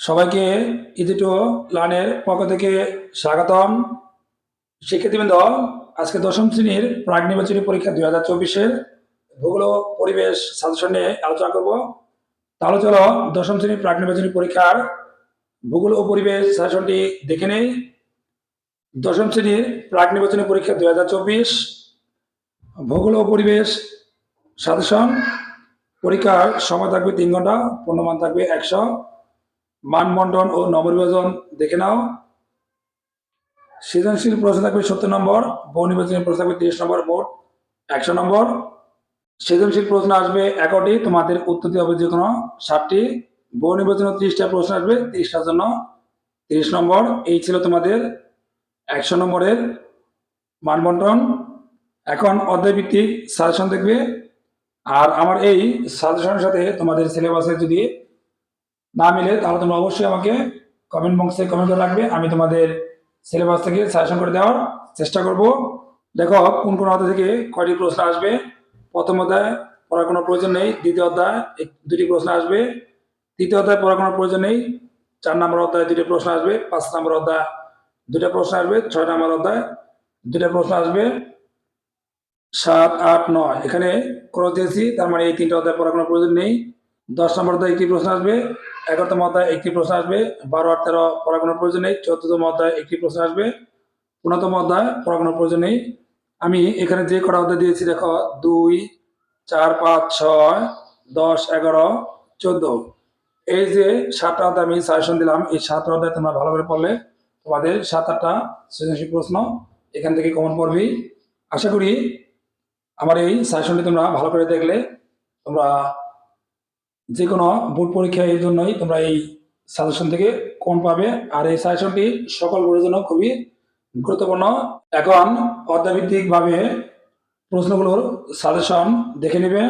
সবাইকে easy to লার্নের পক্ষ থেকে স্বাগতম। শিক্ষার্থীবৃন্দ, আজকে দশম শ্রেণির প্রাক নির্বাচনী পরীক্ষা দুই হাজার চব্বিশের ভূগোল পরিবেশ সাজেশন নিয়ে আলোচনা করব। তাহলে চলো দশম শ্রেণির প্রাক নির্বাচনী পরীক্ষার ভূগোল ও পরিবেশ সাজেশনটি দেখে নেই। দশম শ্রেণির প্রাক নির্বাচনী পরীক্ষা দুই হাজার চব্বিশ, ভূগোল ও পরিবেশ সাজেশন। পরীক্ষার সময় থাকবে তিন ঘণ্টা, পূর্ণমান থাকবে একশো। মানবন্টন ও নবনির্বাচন দেখে নাও। সৃজনশীল প্রশ্ন থাকবে সত্তর নম্বর, বহু নির্বাচনী প্রশ্ন থাকবে তিরিশ নম্বর, মোট একশো নম্বর। সৃজনশীল প্রশ্ন আসবে একটি, তোমাদের উত্তর দিতে হবে যে কোনো ষাটটি বহু নির্বাচনে তিরিশটা প্রশ্ন আসবে, তিরিশটার জন্য তিরিশ নম্বর। এই ছিল তোমাদের একশো নম্বরের মানবন্টন এখন অধ্যায়ভিত্তিক সাজেশন দেখবে। আর আমার এই সাজেশনের সাথে তোমাদের সিলেবাসে যদি না মিলে, তাহলে তোমরা অবশ্যই আমাকে কমেন্ট বক্সে কমেন্ট করে রাখবে। আমি তোমাদের সিলেবাস থেকে সাজেশন করে দেওয়ার চেষ্টা করব। দেখো কোন কোন অধ্যায় থেকে কয়টি প্রশ্ন আসবে? প্রথম অধ্যায় পড়ার কোনো প্রয়োজন নেই। দ্বিতীয় অধ্যায় দুটি প্রশ্ন আসবে। তৃতীয় অধ্যায় পড়ার কোনো প্রয়োজন নেই। চার নম্বর অধ্যায় দুটি প্রশ্ন আসবে। পাঁচ নম্বর অধ্যায় দুটা প্রশ্ন আসবে। ছয় নম্বর অধ্যায় দুটা প্রশ্ন আসবে। সাত, আট, নয়। এখানে ক্রস দিয়েছি, তার মানে এই তিনটা অধ্যায় পড়ার কোনো প্রয়োজন নেই। দশ নম্বর অধ্যায় একটি প্রশ্ন আসবে। এগারোতম অধ্যায় একটি প্রশ্ন আসবে, বারো আট তেরো কোনো প্রয়োজন নেই চোদ্দতম অধ্যায় একটি প্রশ্ন আসবে পনেরোতম অধ্যায় কোনো প্রয়োজন নেই। আমি এখানে যে কটা অধ্যায় দিয়েছি, দেখো, দুই, চার, পাঁচ, ছয়, দশ, এগারো, চোদ্দ। এই যে সাতটা অধ্যায় আমি সাজেশন দিলাম, এই সাতটা অধ্যায় তোমরা ভালো করে পড়লে তোমাদের সাত, আটটা সৃজনশীল প্রশ্ন এখান থেকে কমন পড়বি। আশা করি আমার এই সাজেশনটি তোমরা ভালো করে দেখলে, তোমরা যে কোনো বোর্ড পরীক্ষা এর জন্যই তোমরা এই সাজেশন থেকে কোন পাবে। আর এই সাজেশনটি সকল বোর্ডের জন্য খুবই গুরুত্বপূর্ণ। এখন অর্ধাভিত্তিকভাবে প্রশ্নগুলোর সাজেশন দেখে নেবে।